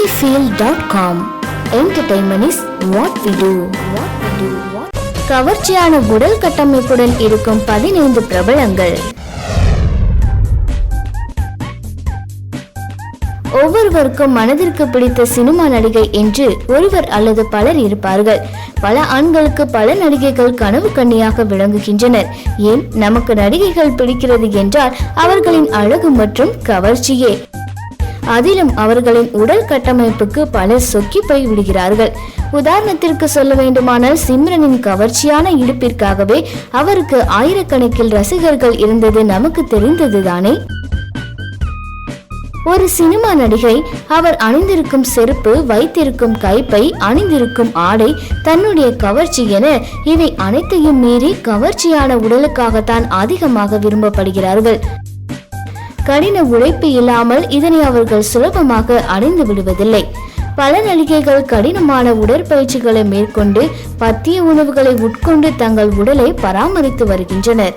Cinefeel.com entertainment is what we do. What we do. கவர்ச்சியான உடல் கட்டமைப்புடன் இருக்கும் பதினைந்து பிரபலங்கள். ஒவ்வொருவருக்கும் மனதிற்கு பிடித்த சினிமா நடிகை என்று ஒருவர் அல்லது பலர் இருப்பார்கள். பல ஆண்களுக்கு பல நடிகைகள் கனவு கண்ணியாக விளங்குகின்றனர். ஏன்? நமக்கு நடிகைகள் பிடிக்கிறது என்றால் அவர்களின் அழகு மற்றும் கவர்ச்சியே. அதிலும் அவர்களின் உடல் கட்டமைப்புக்கு பலர் சொக்கி போய் விடுகிறார்கள். உதாரணத்திற்கு சொல்ல வேண்டுமானால் சிம்ரனின் கவர்ச்சியான இடுப்பிற்காகவே அவருக்கு ஆயிரக்கணக்கில் ரசிகர்கள் இருந்தது நமக்கு தெரிந்ததுதானே? ஒரு சினிமா நடிகை அவர் அணிந்திருக்கும் செருப்பு வைத்திருக்கும் கைப்பை அணிந்திருக்கும் ஆடை தன்னுடைய கவர்ச்சி என இவை அனைத்தையும் மீறி கவர்ச்சியான உடலுக்காகத்தான் அதிகமாக விரும்பப்படுகிறார்கள். கடின உழைப்பு இல்லாமல் இதனை அவர்கள் சுலபமாக அடைந்து விடுவதில்லை. பல நடிகைகள் கடினமான உடற்பயிற்சிகளை மேற்கொண்டு பத்திய உணவுகளை உட்கொண்டு தங்கள் உடலை பராமரித்து வருகின்றனர்.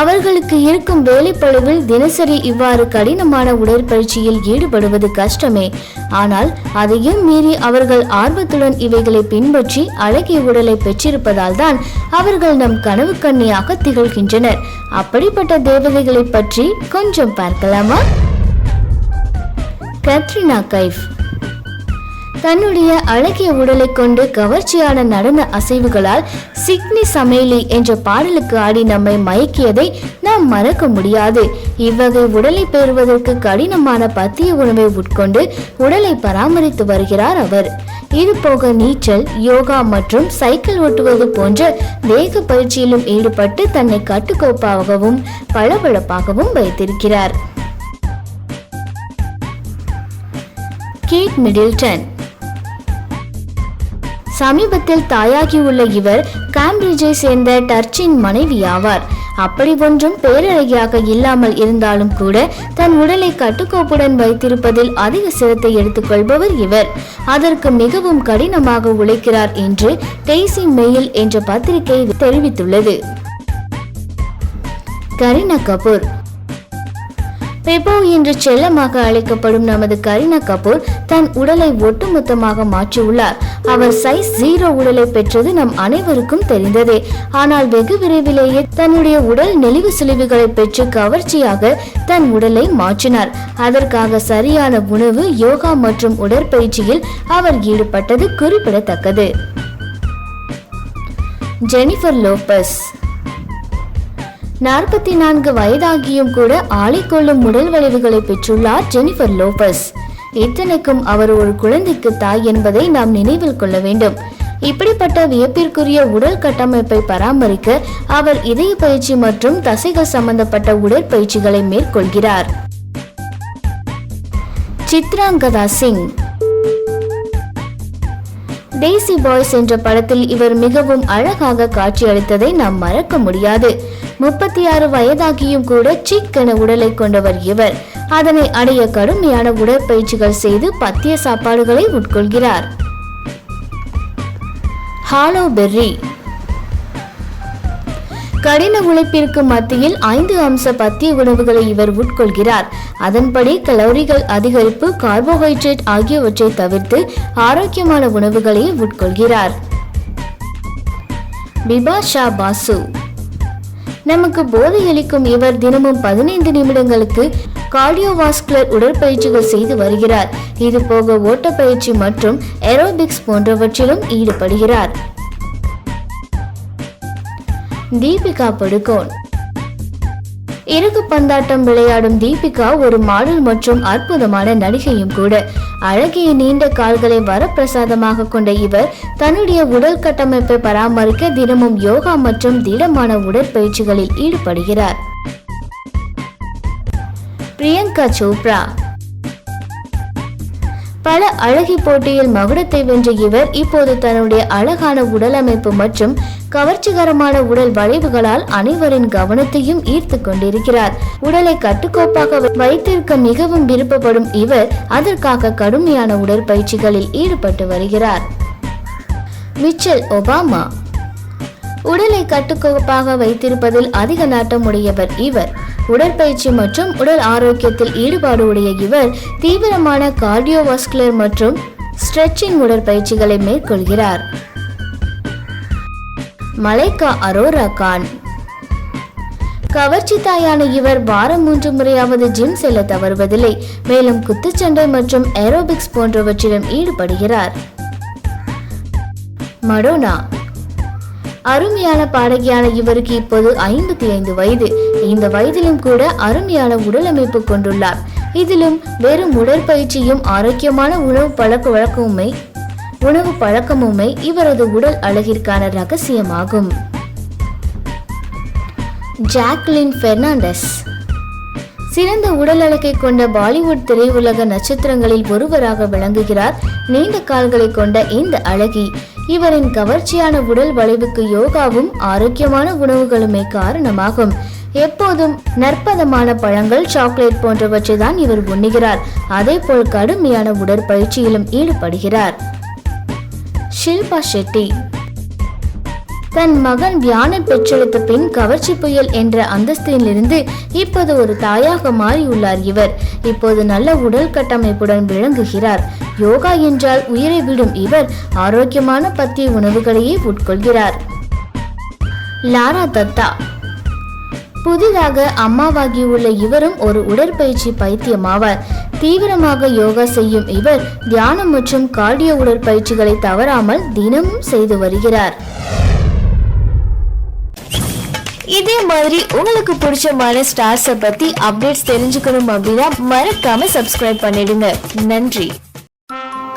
அவர்களுக்கு இருக்கும் வேலைப்பழுவில் தினசரி இவ்வாறு கடினமான உடற்பயிற்சியில் ஈடுபடுவது கஷ்டமே. ஆனால் அதையும் மீறி அவர்கள் ஆர்வத்துடன் இவைகளை பின்பற்றி அழகிய உடலை பெற்றிருப்பதால் தான் அவர்கள் நம் கனவு கண்ணியாக திகழ்கின்றனர். அப்படிப்பட்ட தேவதைகளை பற்றி கொஞ்சம் பார்க்கலாமா? கத்ரினா கைஃப். தன்னுடைய அழகிய உடலை கொண்டு கவர்ச்சியான நடன அசைவுகளால் சிக்னி சமேலி என்ற பாடலுக்கு ஆடி நம்மை மயக்கியதை நாம் மறக்க முடியாது. இவ்வகை உடலை பெறுவதற்கு கடினமான பத்திய உணவை உட்கொண்டு உடலை பராமரித்து வருகிறார் அவர். இது போக நீச்சல் யோகா மற்றும் சைக்கிள் ஓட்டுவது போன்ற வேக பயிற்சியிலும் ஈடுபட்டு தன்னை கட்டுக்கோப்பாகவும் பளபளப்பாகவும் வைத்திருக்கிறார். கேட் மிடில்டன் சமீபத்தில் தாயாகியுள்ள இவர் கேம்பிரிட்ஜை சேர்ந்த டர்ச்சின் மனைவி ஆவார் அப்படி ஒன்றும் பேரழகியாக இல்லாமல் இருந்தாலும் கூட தன் உடலை கட்டுக்கோப்புடன் வைத்திருப்பதில் அதிக சிரத்தை எடுத்துக்கொள்பவர் இவர். அதற்கு மிகவும் கடினமாக உழைக்கிறார் என்று டெய்சி மெயில் என்ற பத்திரிகை தெரிவித்துள்ளது. கரீனா கபூர் பெபோ என்று செல்லமாக அழைக்கப்படும் நமது கரீனா கபூர் தன் உடலை ஒட்டுமொத்தமாக மாற்றியுள்ளார். அவர் சைஸ் ஜீரோ உடலை பெற்றது நம் அனைவருக்கும் தெரிந்ததே. ஆனால் வெகு விரைவிலேயே தன்னுடைய உடல் நெளிவு சுழிவுகளை பெற்று கவர்ச்சியாக தன் உடலை மாற்றினார். அதற்காக சரியான உணவு யோகா மற்றும் உடற்பயிற்சியில் அவர் ஈடுபட்டது குறிப்பிடத்தக்கது. ஜெனிஃபர் லோபஸ் நாற்பத்தி நான்கு வயதாகியும் கூட ஆளிக்கொள்ளும் உடல் வளைவுகளை பெற்றுள்ளார் ஜெனிஃபர் லோபஸ். இத்தனைக்கும் அவர் ஒரு குழந்தைக்கு தாய் என்பதை நாம் நினைவில் கொள்ள வேண்டும். இப்படிப்பட்ட வியப்பிற்குரிய உடல் கட்டமைப்பை பராமரிக்க அவர் இதய பயிற்சி மற்றும் தசைகள் சம்பந்தப்பட்ட உடற்பயிற்சிகளை மேற்கொள்கிறார். சித்ராங்கதா சிங். டேசி பாய்ஸ் என்ற படத்தில் இவர் மிகவும் அழகாக காட்சியளித்ததை நாம் மறக்க முடியாது. முப்பத்தி ஆறு வயதாகியும் கூட சிக்கென உடலை கொண்டவர் இவர். அதனை அடைய கடுமையான உடற்பயிற்சிகள் செய்து பத்திய சாப்பாடுகளை உட்கொள்கிறார். ஹாலோ பெர்ரி கடின உழைப்பிற்கு மத்தியில் ஐந்து அம்ச பத்திய உணவுகளை இவர் உட்கொள்கிறார். அதன்படி கலோரிகள் அதிகரிப்பு கார்போஹைட்ரேட் ஆகியவற்றை தவிர்த்து ஆரோக்கியமான உணவுகளை உட்கொள்கிறார். பிபாஷா பாசு. நமக்கு போதையளிக்கும் இவர் தினமும் பதினைந்து நிமிடங்களுக்கு கார்டியோவாஸ்குலர் உடற்பயிற்சிகள் செய்து வருகிறார். இது போக ஓட்டப்பயிற்சி மற்றும் ஏரோபிக்ஸ் போன்றவற்றிலும் ஈடுபடுகிறார். தீபிகா படுகோன். இறகு பந்தாட்டம் விளையாடும் தீபிகா ஒரு மாடல் மற்றும் அற்புதமான நடிகையும் கூட. அழகிய நீண்ட கால்களை வரப்பிரசாதமாக கொண்ட இவர் தன்னுடைய உடல் கட்டமைப்பை பராமரிக்க தினமும் யோகா மற்றும் திடமான உடற்பயிற்சிகளில் ஈடுபடுகிறார். பிரியங்கா சோப்ரா பல அழகி போட்டியில் மகுடத்தை வென்ற இவர் இப்போது தன்னுடைய அழகான உடலமைப்பு மற்றும் கவர்ச்சிகரமான உடல் வளைவுகளால் அனைவரின் கவனத்தையும் ஈர்த்து கொண்டிருக்கிறார். உடலை கட்டுக்கோப்பாக வைத்திருக்க மிகவும் விருப்பப்படும் இவர் அதற்காக கடுமையான உடற்பயிற்சிகளில் ஈடுபட்டு வருகிறார். Michelle Obama. உடலை கட்டுக்கோப்பாக வைத்திருப்பதில் அதிக நாட்டம் உடையவர் இவர். உடற்பயிற்சி மற்றும் உடல் ஆரோக்கியத்தில் ஈடுபாடு உடைய இவர் தீவிரமான கார்டியோவாஸ்குலர் மற்றும் ஸ்ட்ரெச்சிங் உடற்பயிற்சிகளை மேற்கொள்கிறார். மலைக்கா அரோரா கான். கவர்ச்சி தாயான இவர் வாரம் மூன்று முறையாவது ஜிம் செல்ல தவறுவதில்லை. மேலும் குத்துச்சண்டை மற்றும் ஏரோபிக்ஸ் போன்றவற்றிலும் ஈடுபடுகிறார். மடோனா. அருமையான பாடகியான இவருக்கு இப்போது ஐம்பத்தி ஐந்து வயது. இந்த வயதிலும் கூட அருமையான உடல் அமைப்பு கொண்டுள்ளார். இதிலும் வெறும் உடற்பயிற்சியும் ஆரோக்கியமான உணவு பழக்க வழக்கமுமே உணவு பழக்கமுமே இவரது உடல் அழகிற்கான ரகசியமாகும். ஜாக்லின் பெர்னாண்டஸ். சிறந்த உடல் அழகை கொண்ட பாலிவுட் திரையுலக நட்சத்திரங்களில் ஒருவராக விளங்குகிறார். நீண்ட கால்களை கொண்ட இந்த அழகி. இவரின் கவர்ச்சியான உடல் வளைவுக்கு யோகாவும் ஆரோக்கியமான உணவுகளுமே காரணமாகும். எப்போதும் நற்பதமான பழங்கள் சாக்லேட் போன்றவற்றை தான் இவர் உண்ணுகிறார். அதே போல் கடுமையான உடற்பயிற்சியிலும் ஈடுபடுகிறார். ஷில்பா ஷெட்டி தன் மகன் வியானை பெற்றெடுத்த பின் கவர்ச்சி புயல் என்ற அந்தஸ்திலிருந்து இப்போது ஒரு தாயாக மாறியுள்ளார் இவர். இப்போது நல்ல உடல் கட்டமைப்புடன் விளங்குகிறார். யோகா என்றால் உயிரை விடும் இவர் ஆரோக்கியமான பத்திய உணவுகளையே உட்கொள்கிறார். லாரா தத்தா. புதிதாக அம்மாவாகியுள்ள இவரும் ஒரு உடற்பயிற்சி பைத்தியமாவார். தீவிரமாக யோகா செய்யும் இவர் தியானம் மற்றும் கார்டியோ உடற்பயிற்சிகளை தவறாமல் தினமும் செய்து வருகிறார். இதே மாதிரி உங்களுக்கு பிடிச்சமான ஸ்டார்ஸை பத்தி அப்டேட்ஸ் தெரிஞ்சுக்கணும் அப்படின்னா மறக்காம சப்ஸ்கிரைப் பண்ணிடுங்க. நன்றி.